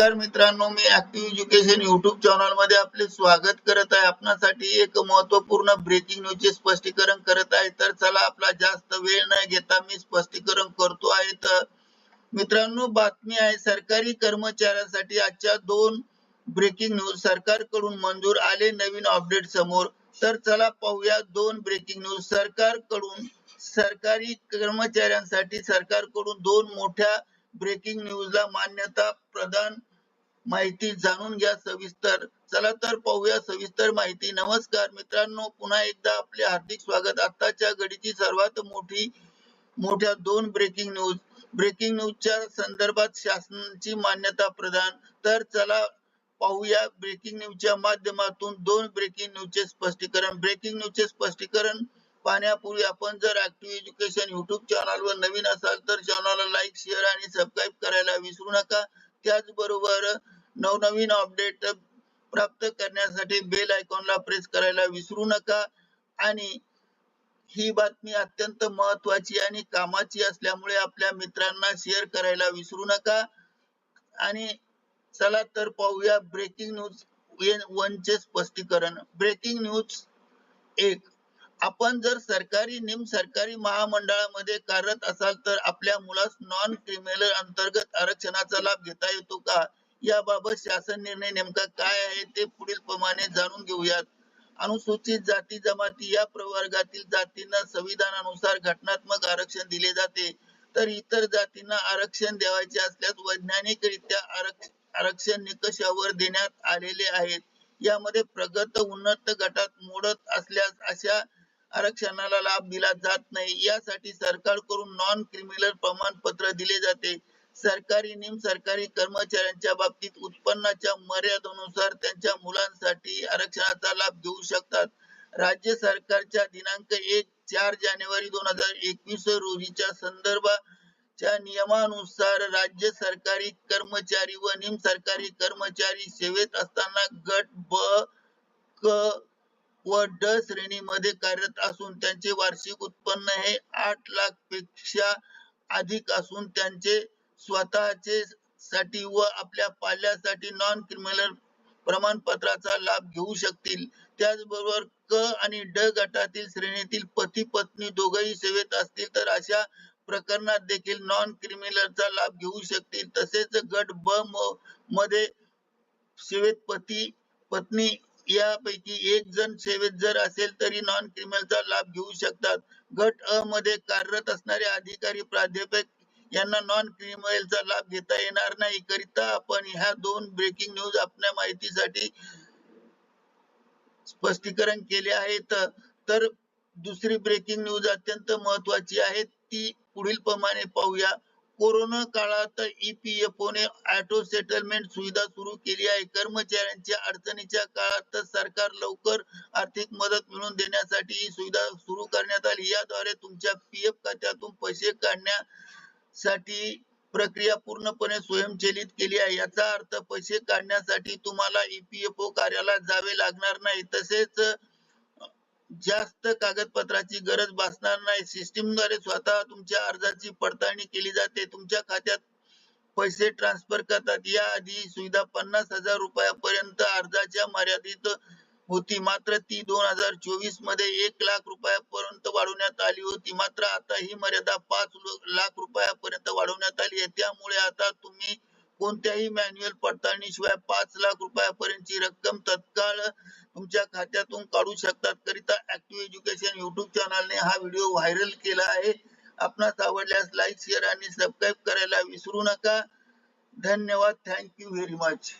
नमस्कार मित्रांनो मी ऍक्टिव्ह एज्युकेशन युट्यूब चॅनलमध्ये आपले स्वागत करत आहे. आपणासाठी एक महत्त्वपूर्ण ब्रेकिंग न्यूजचे स्पष्टीकरण करत आहे. तर चला आपला जास्त वेळ न घेता मी स्पष्टीकरण करतो आहे. तर मित्रांनो बातमी आहे सरकारी कर्मचाऱ्यांसाठी आजच्या दोन ब्रेकिंग न्यूज सरकारकडून मंजूर आले नवीन अपडेट समोर. तर चला पाहूया दोन ब्रेकिंग न्यूज सरकारकडून सरकारी कर्मचाऱ्यांसाठी सरकारकडून दोन मोठ्या ब्रेकिंग न्यूजला मान्यता प्रदान माहिती जाणून घ्या सविस्तर. चला तर पाहूया सविस्तर माहिती. नमस्कार मित्रांनो पुन्हा एकदा आपले हार्दिक स्वागत. आताच्या घडीची सर्वात मोठी मोठ्या दोन ब्रेकिंग न्यूज ब्रेकिंग न्यूजच्या संदर्भात शासनाची मान्यता प्रदान. तर चला पाहूया ब्रेकिंग न्यूजच्या माध्यमातून दोन ब्रेकिंग न्यूजचे स्पष्टीकरण. ब्रेकिंग न्यूजचे स्पष्टीकरण पाहण्यापूर्वी आपण जर ऍक्टिव्ह एज्युकेशन युट्यूब चॅनलवर नवीन असाल तर चॅनलला लाईक शेअर आणि सबस्क्राईब करायला विसरू नका. त्याचबरोबर नवनवीन अपडेट प्राप्त करण्यासाठी बेल आयकॉनला प्रेस करायला विसरू नका. आणि ही बातमी अत्यंत महत्वाची आणि कामाची असल्यामुळे आपल्या मित्रांना शेअर करायला विसरू नका. आणि चला तर पाहूया ब्रेकिंग न्यूज वनचे स्पष्टीकरण. ब्रेकिंग न्यूज एक आपण जर सरकारी निम सरकारी महामंडळामध्ये कार्यरत असाल तर आपल्या मुलास नॉन क्रिमिनल अंतर्गत आरक्षणाचा लाभ घेता येतो का? याबाबत शासन निर्णय नेमका काय आहे ते पुढील प्रमाणे जाणून घेऊयात. अनुसूचित जाती जमाती या प्रवर्गातील जातींना संविधानानुसार घटनात्मक आरक्षण दिले जाते. तर इतर जातींना आरक्षण द्यावायचे असल्यास वैज्ञानिकरित्या आरक्षण निकषावर देण्यात आलेले आहेत. यामध्ये प्रगत उन्नत गटात मोडत असल्यास अशा आरक्षणाला लाभ दिला जात नाही. यासाठी सरकारकडून नॉन क्रिमिनल प्रमाणपत्र दिले जाते. सरकारी निम सरकारी कर्मचाऱ्यांच्या बाबतीत उत्पन्नाच्या मर्यादेनुसार त्यांच्या मुलांसाठी आरक्षणाचा लाभ घेऊ शकतात. राज्य सरकारच्या दिनांक एक चार जानेवारी दोन हजार एकवीस रोजीच्या संदर्भाच्या नियमानुसार राज्य सरकारी कर्मचारी व निम सरकारी कर्मचारी सेवेत असताना गट ब क व ड श्रेणीमध्ये कार्यरत असून त्यांचे वार्षिक उत्पन्न हे आठ लाखपेक्षा अधिक असून त्यांचे स्वतःचे साठी व आपल्या पाल्यासाठी नॉन क्रिमिनल प्रमाणपत्राचा लाभ घेऊ शकतील. त्याचबरोबर क आणि ड गटातील श्रेणीतील पती पत्नी दोघही सेवेत असतील तर अशा प्रकरणात देखील नॉन क्रिमिनलचा लाभ घेऊ शकतील. तसेच गट ब मध्ये सेवेत पती पत्नी यापैकी एक जण सेवेत जर असेल तरी नॉन क्रिमिनलचा लाभ घेऊ शकतात. गट अ मध्ये कार्यरत असणारे अधिकारी प्राध्यापक यांना नॉन क्रिमिनलचा लाभ घेता येणार नाही. करिता आपण ह्या दोन ब्रेकिंग न्यूज आपल्या माहितीसाठी स्पष्टीकरण केले आहेत. तर दुसरी ब्रेकिंग न्यूज अत्यंत महत्वाची आहे. ती पुढील प्रमाणे पाहूया. कोरोना काळात ईपीएफओ ने ऑटो सेटलमेंट सुविधा सुरू केली आहे. कर्मचाऱ्यांच्या अडचणीच्या काळात सरकार लवकर आर्थिक मदत मिळवून देण्यासाठी ही सुविधा सुरू करण्यात आली. याद्वारे तुमच्या पीएफ खात्यातून पैसे साठी प्रक्रिया पूर्णपणे स्वयंचलित केली आहे. याचा अर्थ पैसे काढण्यासाठी तुम्हाला ईपीएफओ कार्यालयात जावे लागणार नाही. तसेच जास्त कागदपत्राची गरज भासणार नाही. सिस्टीमद्वारे स्वतः तुमच्या अर्जाची पडताळणी केली जाते. तुमच्या खात्यात पैसे ट्रान्सफर करतात. या आधी सुविधा पन्नास हजार रुपयापर्यंत अर्जाच्या मर्यादित होती. मात्र ती दोन हजार चोवीसमध्ये एक लाख रुपयापर्यंत वाढवण्यात आली होती. मात्र आता ही मर्यादा पाच लाख रुपयापर्यंत वाढवण्यात आली आहे. त्यामुळे आता तुम्ही कोणत्याही मॅन्युअल पडताळणी शिवाय पाच लाख रुपयापर्यंतची रक्कम तत्काळ तुमच्या खात्यातून काढू शकतात. करिता ऍक्टिव्ह एज्युकेशन युट्यूब चॅनलने हा व्हिडिओ व्हायरल केला आहे. आपणास आवडल्यास लाईक शेअर आणि सबस्क्राईब करायला विसरू नका. धन्यवाद. Thank you very much